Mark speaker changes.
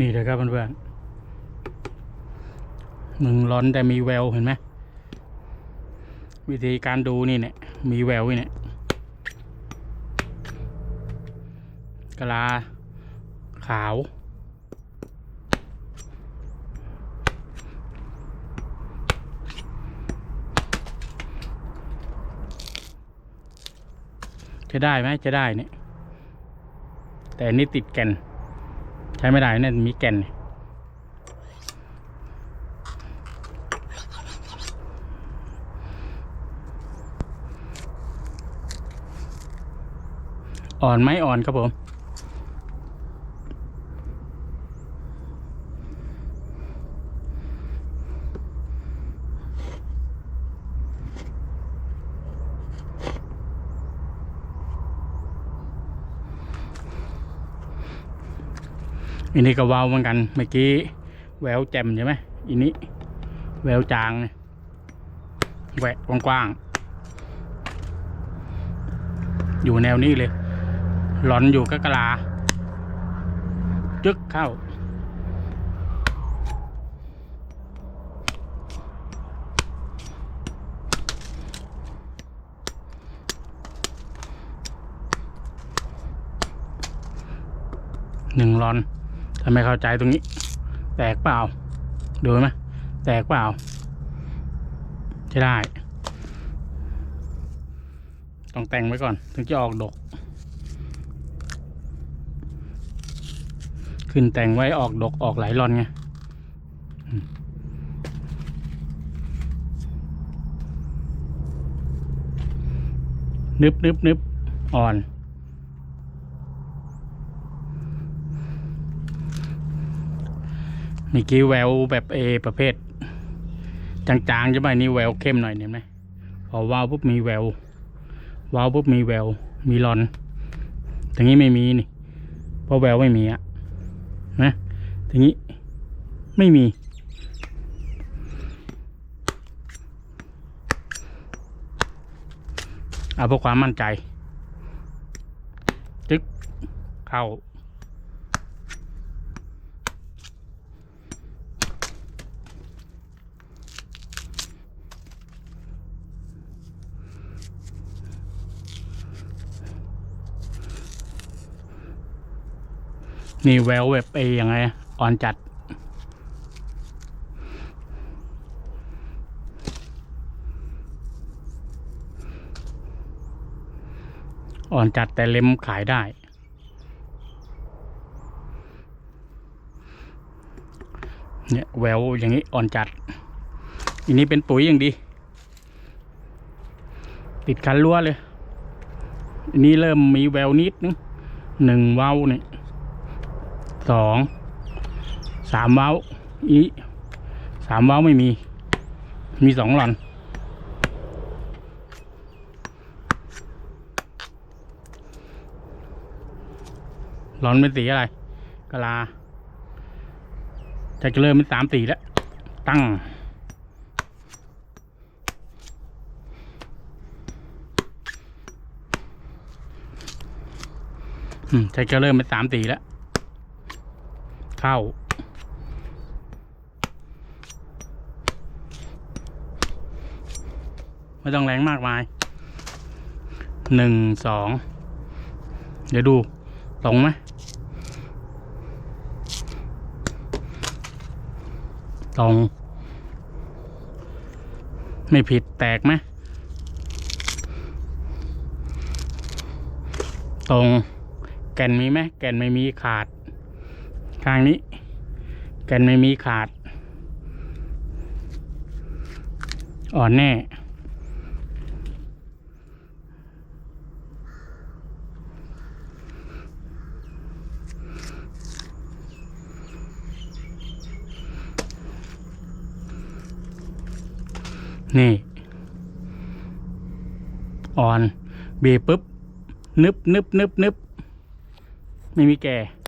Speaker 1: นี่เลยครับเพื่อนๆมึงร้อนแต่มีแววเห็นไหมวิธีการดูนี่เนี่ยมีแววนี่เนี่ยกะลาขาว จะได้ไหมจะได้เนี่ย แต่นนี่ติดแก่น ใช้ไม่ได้เนี่ยมีแก่นอ่อนไหมอ่อนครับผม อันนี้ก็วาวเหมือนกัน เมื่อกี้แววแจ่มใช่ไหมอันนี้ แววจางเนี่ยแหวะกว้างๆ อยู่แนวนี้เลย หลอนอยู่ก็กะลา จึกเข้า หนึ่งรอนาไม่เข้าใจตรงนี้ แตกเปล่า ดูไหมแตกเปล่าจะได้ ต้องแต่งไว้ก่อน ถึงจะออกดก ขึ้นแต่งไว้ออกดกออกหลายรอนไงนึบนึบนึบอ่อน เมื่อกี้แววแบบเอประเภท จางๆใช่ไหมนี่แววเข้มหน่อยเห็นไหมพอวาวปุ๊บมีแวววาวปุ๊บมีแวว มีรอนตรงนี้ไม่มีนี่เพราะแววไม่มีอะนะตรงนี้ไม่มี เอาเพื่อความมั่นใจ จึ๊กเข้า นี่แววแบบเอยังไงอ่อนจัด อ่อนจัดแต่เล็มขายได้ เนี่ยแววอย่างนี้อ่อนจัด อันนี้เป็นปุ๋ยอย่างดี ติดคันรั้วเลยอันนี้เริ่มมีแววนิดนึงหนึ่งเว้าเนี่ย สองสามเว้าอีสามเว้าไม่มี มีสองหลอนหลอนเป็นสีอะไรกะลาจะเริ่มเป็นสามสีแล้ว ตั้งอืมจะเริ่มเป็นสามสีแล้ว เข้า ไม่ต้องแรงมากมายหนึ่งสองเดี๋ยวดูตรงไหมตรง ไม่ผิดแตกไหมตรงแก่นมีไหมแก่นไม่มีขาด ข้างนี้แก่นไม่มีขาด อ่อนแน่นี่ อ่อนบีบปุ๊บ นึบนึบนึบนึบไม่มีแก่